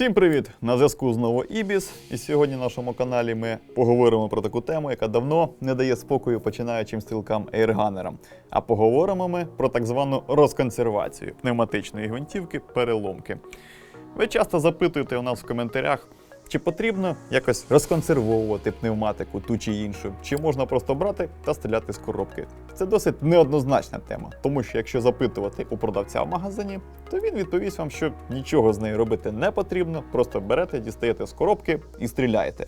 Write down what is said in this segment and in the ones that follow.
Всім привіт! На зв'язку знову Ібіс. І сьогодні на нашому каналі ми поговоримо про таку тему, яка давно не дає спокою починаючим стрілкам ейрганерам. А поговоримо ми про так звану розконсервацію пневматичної гвинтівки переломки. Ви часто запитуєте у нас в коментарях, чи потрібно якось розконсервовувати пневматику ту чи іншу, чи можна просто брати та стріляти з коробки. Це досить неоднозначна тема, тому що якщо запитувати у продавця в магазині, то він відповість вам, що нічого з нею робити не потрібно, просто берете, дістаєте з коробки і стріляєте.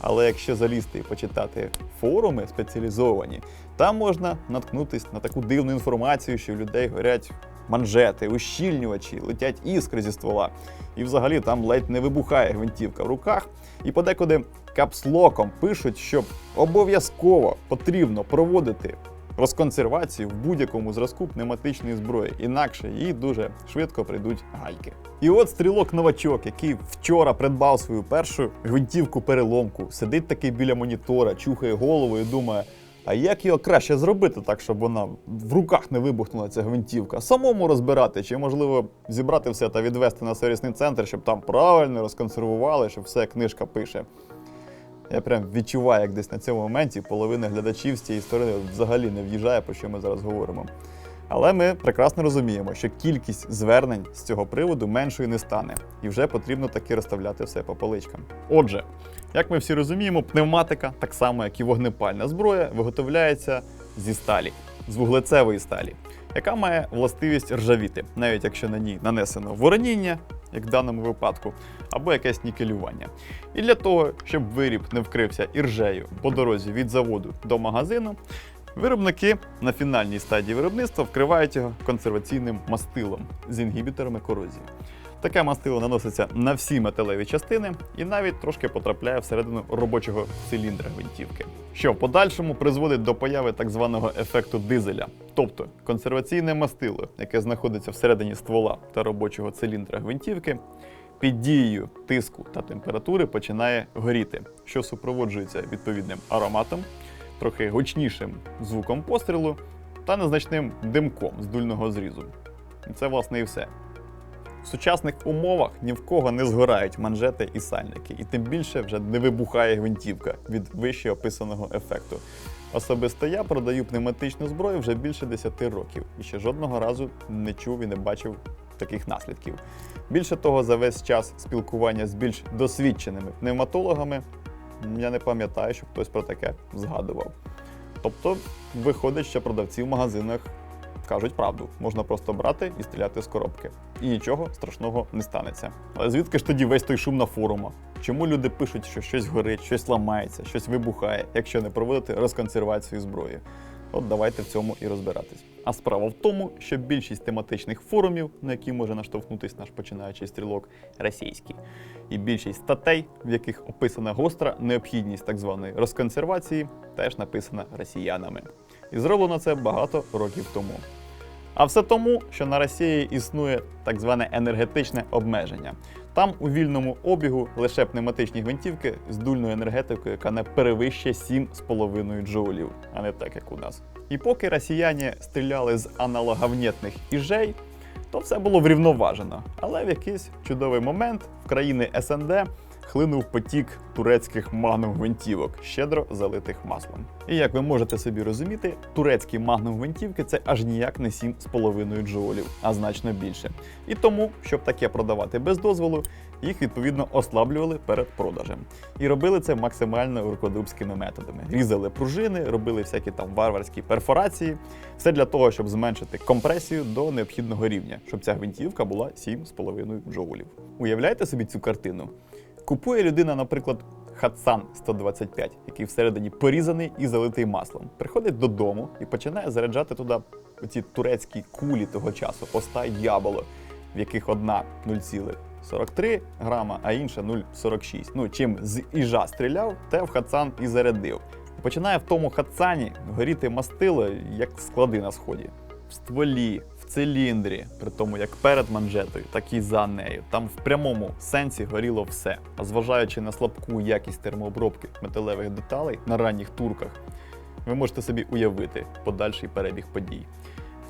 Але якщо залізти і почитати форуми спеціалізовані, там можна наткнутися на таку дивну інформацію, що в людей горять манжети, ущільнювачі, летять іскри зі ствола. І взагалі там ледь не вибухає гвинтівка в руках. І подекуди капслоком пишуть, що обов'язково потрібно проводити розконсервацію в будь-якому зразку пневматичної зброї, інакше їй дуже швидко прийдуть гайки. І от стрілок-новачок, який вчора придбав свою першу гвинтівку переломку, сидить такий біля монітора, чухає голову і думає. А як його краще зробити так, щоб вона в руках не вибухнула ця гвинтівка? Самому розбирати, чи можливо зібрати все та відвести на сервісний центр, щоб там правильно розконсервували, щоб все книжка пише. Я прям відчуваю, як десь на цьому моменті половина глядачів з цієї сторони взагалі не в'їжджає, про що ми зараз говоримо. Але ми прекрасно розуміємо, що кількість звернень з цього приводу меншою не стане, і вже потрібно таки розставляти все по поличкам. Отже, як ми всі розуміємо, пневматика, так само як і вогнепальна зброя, виготовляється зі сталі, з вуглецевої сталі, яка має властивість ржавіти, навіть якщо на ній нанесено вороніння, як в даному випадку, або якесь нікелювання. І для того, щоб виріб не вкрився іржею по дорозі від заводу до магазину, Виробники на фінальній стадії виробництва вкривають його консерваційним мастилом з інгібіторами корозії. Таке мастило наноситься на всі металеві частини і навіть трошки потрапляє всередину робочого циліндра гвинтівки, що в подальшому призводить до появи так званого ефекту дизеля, тобто консерваційне мастило, яке знаходиться всередині ствола та робочого циліндра гвинтівки, під дією тиску та температури починає горіти, що супроводжується відповідним ароматом трохи гучнішим звуком пострілу та незначним димком з дульного зрізу. І це, власне, і все. В сучасних умовах ні в кого не згорають манжети і сальники, і тим більше вже не вибухає гвинтівка від вище описаного ефекту. Особисто я продаю пневматичну зброю вже більше 10 років і ще жодного разу не чув і не бачив таких наслідків. Більше того, за весь час спілкування з більш досвідченими пневматологами я не пам'ятаю, щоб хтось про таке згадував. Тобто, виходить, що продавці в магазинах кажуть правду, можна просто брати і стріляти з коробки. І нічого страшного не станеться. Але звідки ж тоді весь той шум на форумах? Чому люди пишуть, що щось горить, щось ламається, щось вибухає, якщо не проводити розконсервацію зброї? От давайте в цьому і розбиратись. А справа в тому, що більшість тематичних форумів, на які може наштовхнутись наш починаючий стрілок, російські, і більшість статей, в яких описана гостра необхідність так званої розконсервації, теж написана росіянами. І зроблено це багато років тому. А все тому, що на Росії існує так зване енергетичне обмеження. Там у вільному обігу лише пневматичні гвинтівки з дульною енергетикою, яка не перевищує 7,5 джоулів, а не так, як у нас. І поки росіяни стріляли з аналогавнітних іжей, то все було врівноважено. Але в якийсь чудовий момент в країни СНД хлинув потік турецьких магнум гвинтівок, щедро залитих маслом. І як ви можете собі розуміти, турецькі магнум гвинтівки це аж ніяк не 7,5 джоулів, а значно більше. І тому, щоб таке продавати без дозволу, їх відповідно ослаблювали перед продажем. І робили це максимально рукодубськими методами. Різали пружини, робили всякі там варварські перфорації. Все для того, щоб зменшити компресію до необхідного рівня, щоб ця гвинтівка була 7,5 джоулів. Уявляєте собі цю картину? Купує людина, наприклад, Хатсан 125, який всередині порізаний і залитий маслом. Приходить додому і починає заряджати туди оці турецькі кулі того часу, оста яболо, в яких одна 0,43 грама, а інша 0,46. Ну, чим з іжа стріляв, те в Хатсан і зарядив. Починає в тому Хатсані горіти мастило, як склади на сході. В стволі, циліндрі, при тому як перед манжетою, так і за нею. Там в прямому сенсі горіло все. А зважаючи на слабку якість термообробки металевих деталей на ранніх турках, ви можете собі уявити подальший перебіг подій.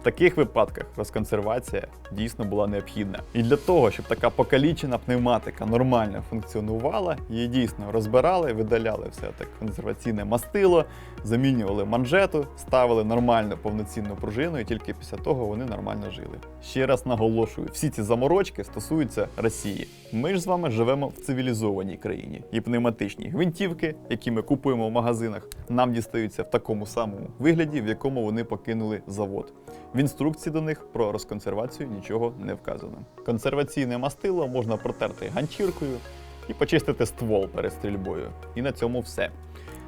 Таких випадках розконсервація дійсно була необхідна. І для того, щоб така покалічена пневматика нормально функціонувала, її дійсно розбирали, видаляли все так консерваційне мастило, замінювали манжету, ставили нормальну повноцінну пружину, і тільки після того вони нормально жили. Ще раз наголошую, всі ці заморочки стосуються Росії. Ми ж з вами живемо в цивілізованій країні, і пневматичні гвинтівки, які ми купуємо в магазинах, нам дістаються в такому самому вигляді, в якому вони покинули завод. В інструкції до них про розконсервацію нічого не вказано. Консерваційне мастило можна протерти ганчіркою і почистити ствол перед стрільбою. І на цьому все.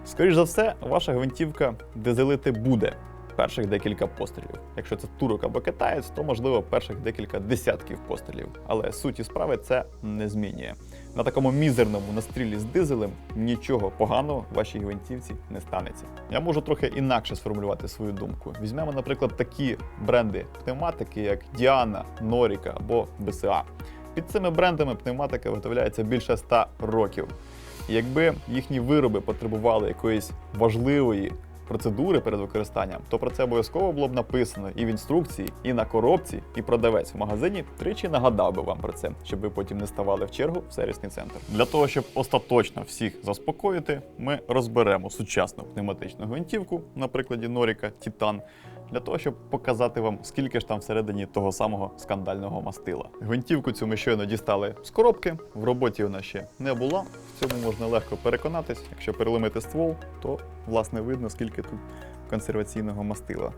Скоріш за все, ваша гвинтівка дизелити буде перших декілька пострілів. Якщо це турок або китаєць, то можливо перших декілька десятків пострілів. Але суті справи це не змінює. На такому мізерному настрілі з дизелем нічого поганого в вашій гвинтівці не станеться. Я можу трохи інакше сформулювати свою думку. Візьмемо, наприклад, такі бренди пневматики, як Діана, Норіка або БСА. Під цими брендами пневматика виготовляється більше 100 років. Якби їхні вироби потребували якоїсь важливої процедури перед використанням, то про це обов'язково було б написано і в інструкції, і на коробці, і продавець в магазині тричі нагадав би вам про це, щоб ви потім не ставали в чергу в сервісний центр. Для того, щоб остаточно всіх заспокоїти, ми розберемо сучасну пневматичну гвинтівку на прикладі Норіка Титан. Для того, щоб показати вам, скільки ж там всередині того самого скандального мастила. Гвинтівку цю ми щойно дістали з коробки. В роботі вона ще не була. В цьому можна легко переконатись. Якщо переломити ствол, то власне видно, скільки тут консерваційного мастила.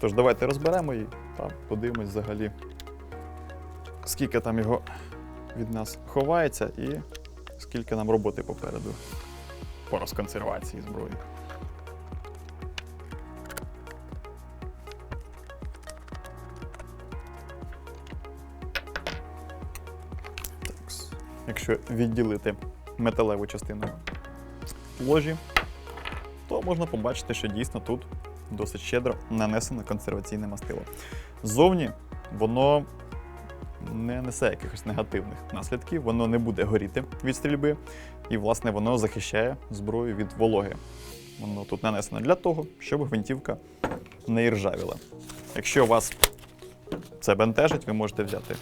Тож давайте розберемо її та подивимось взагалі, скільки там його від нас ховається і скільки нам роботи попереду по розконсервації зброї. Якщо відділити металеву частину ложі, то можна побачити, що дійсно тут досить щедро нанесено консерваційне мастило. Ззовні воно не несе якихось негативних наслідків, воно не буде горіти від стрільби, і, власне, воно захищає зброю від вологи. Воно тут нанесено для того, щоб гвинтівка не іржавіла. Якщо вас це бентежить, ви можете взяти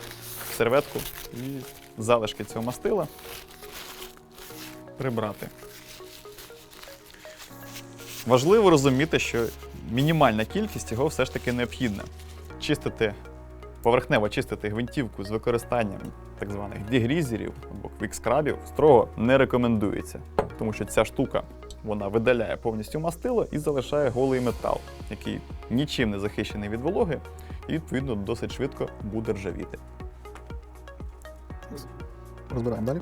серветку і залишки цього мастила прибрати. Важливо розуміти, що мінімальна кількість його все ж таки необхідна. Чистити, поверхнево чистити гвинтівку з використанням так званих дегрізерів або квікскрабів строго не рекомендується, тому що ця штука вона видаляє повністю мастило і залишає голий метал, який нічим не захищений від вологи і відповідно досить швидко буде ржавіти. Розбираємо далі.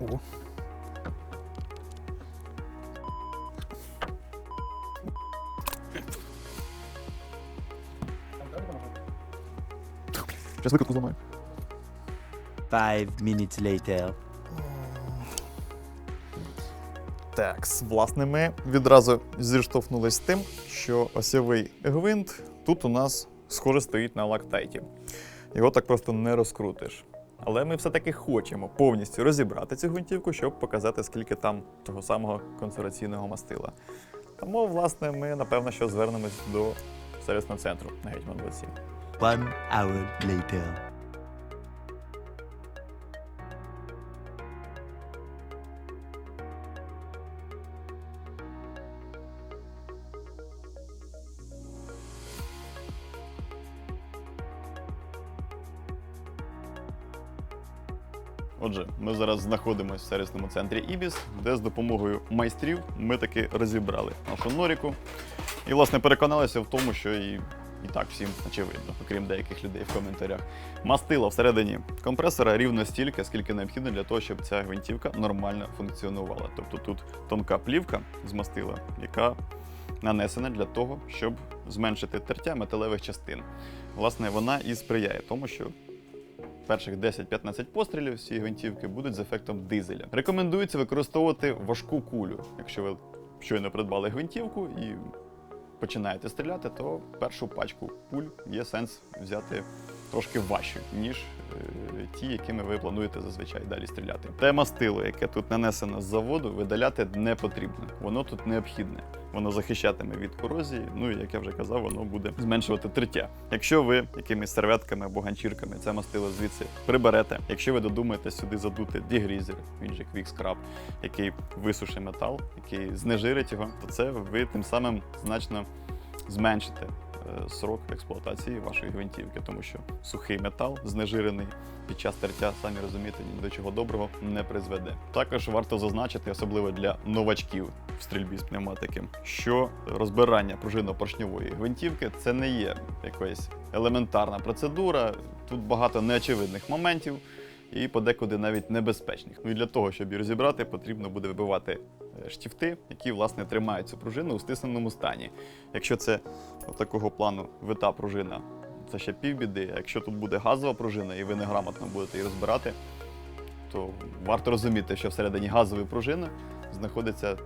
О. Зараз викрутку зламаю. Five minutes later. Так, власне, ми відразу зіштовхнулися з тим, що осьовий гвинт тут у нас схоже стоїть на лактайті. Його так просто не розкрутиш. Але ми все-таки хочемо повністю розібрати цю гвинтівку, щоб показати, скільки там того самого консерваційного мастила. Тому, власне, ми напевно що звернемось до сервісного центру на Гетьман 27. One hour later. Отже, ми зараз знаходимося в сервісному центрі Ібіс, де з допомогою майстрів ми таки розібрали нашу норіку. І, власне, переконалися в тому, що і, і так всім очевидно, окрім деяких людей в коментарях. Мастило всередині компресора рівно стільки, скільки необхідно для того, щоб ця гвинтівка нормально функціонувала. Тобто тут тонка плівка з мастила, яка нанесена для того, щоб зменшити тертя металевих частин. Власне, вона і сприяє тому, що перших 10-15 пострілів цієї гвинтівки будуть з ефектом дизеля. Рекомендується використовувати важку кулю. Якщо ви щойно придбали гвинтівку і починаєте стріляти, то першу пачку пуль є сенс взяти трошки важчу, ніж ті, якими ви плануєте зазвичай далі стріляти. Те мастило, яке тут нанесено з заводу, видаляти не потрібно. Воно тут необхідне. Воно захищатиме від корозії. Ну і як я вже казав, воно буде зменшувати триття. Якщо ви якимись серветками або ганчірками це мастило звідси приберете, якщо ви додумаєте сюди задути дегрізер, він же квікскраб, який висушить метал, який знежирить його, то це ви тим самим значно зменшите е, срок експлуатації вашої гвинтівки, тому що сухий метал, знежирений під час тертя, самі розумієте, ні до чого доброго не призведе. Також варто зазначити, особливо для новачків в стрільбі з пневматики, що розбирання пружинно-поршньової гвинтівки це не є якась елементарна процедура. Тут багато неочевидних моментів і подекуди навіть небезпечних. Ну і для того, щоб її розібрати, потрібно буде вибивати е, штифти, які власне тримають цю пружину у стисненому стані. Якщо це такого плану вита пружина, це ще півбіди. Якщо тут буде газова пружина і ви неграмотно будете її розбирати, то варто розуміти, що всередині газової пружини знаходиться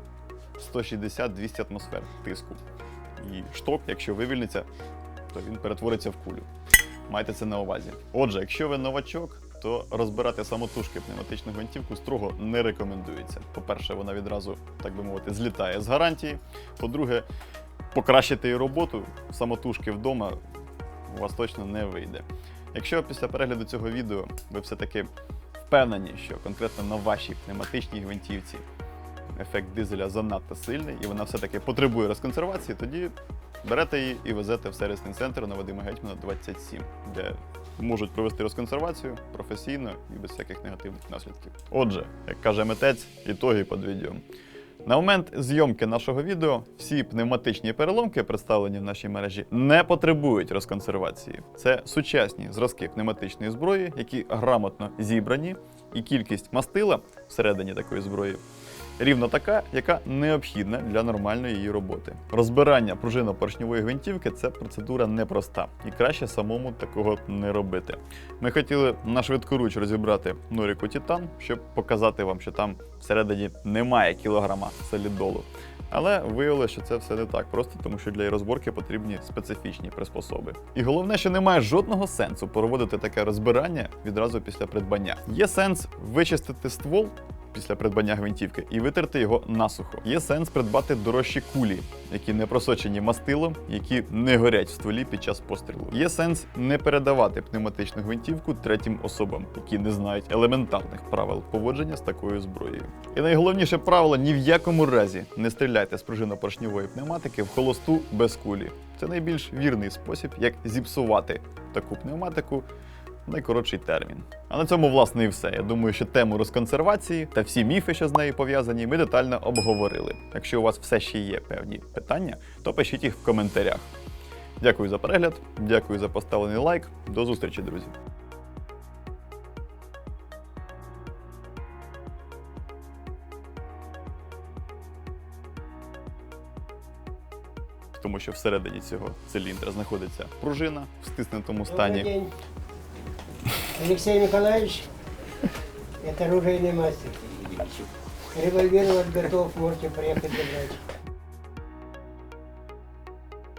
160-200 атмосфер тиску. І шток, якщо вивільниться, то він перетвориться в кулю. Майте це на увазі. Отже, якщо ви новачок, то розбирати самотужки пневматичну гвинтівку строго не рекомендується. По-перше, вона відразу, так би мовити, злітає з гарантії. По-друге, покращити її роботу самотужки вдома у вас точно не вийде. Якщо після перегляду цього відео ви все-таки впевнені, що конкретно на вашій пневматичній гвинтівці ефект дизеля занадто сильний і вона все-таки потребує розконсервації, тоді берете її і везете в сервісний центр на Вадима Гетьмана 27, де можуть провести розконсервацію професійно і без всяких негативних наслідків. Отже, як каже митець, ітоги під відео. На момент зйомки нашого відео всі пневматичні переломки, представлені в нашій мережі, не потребують розконсервації. Це сучасні зразки пневматичної зброї, які грамотно зібрані, і кількість мастила всередині такої зброї рівно така, яка необхідна для нормальної її роботи. Розбирання пружино-поршньової гвинтівки це процедура непроста, і краще самому такого не робити. Ми хотіли на швидкоруч розібрати Норіку Титан, щоб показати вам, що там всередині немає кілограма солідолу. Але виявилося, що це все не так просто, тому що для її розборки потрібні специфічні приспособи. І головне, що немає жодного сенсу проводити таке розбирання відразу після придбання. Є сенс вичистити ствол після придбання гвинтівки і витерти його насухо. Є сенс придбати дорожчі кулі, які не просочені мастилом, які не горять в стволі під час пострілу. Є сенс не передавати пневматичну гвинтівку третім особам, які не знають елементарних правил поводження з такою зброєю. І найголовніше правило ні в якому разі не стріляйте з пружинно-поршньової пневматики в холосту без кулі. Це найбільш вірний спосіб, як зіпсувати таку пневматику найкоротший термін. А на цьому, власне, і все. Я думаю, що тему розконсервації та всі міфи, що з нею пов'язані, ми детально обговорили. Якщо у вас все ще є певні питання, то пишіть їх в коментарях. Дякую за перегляд, дякую за поставлений лайк. До зустрічі, друзі. Тому що всередині цього циліндра знаходиться пружина в стиснутому стані. Алексей Николаевич, это оружейный мастер. Револьвер вот готов, можете приехать забрать.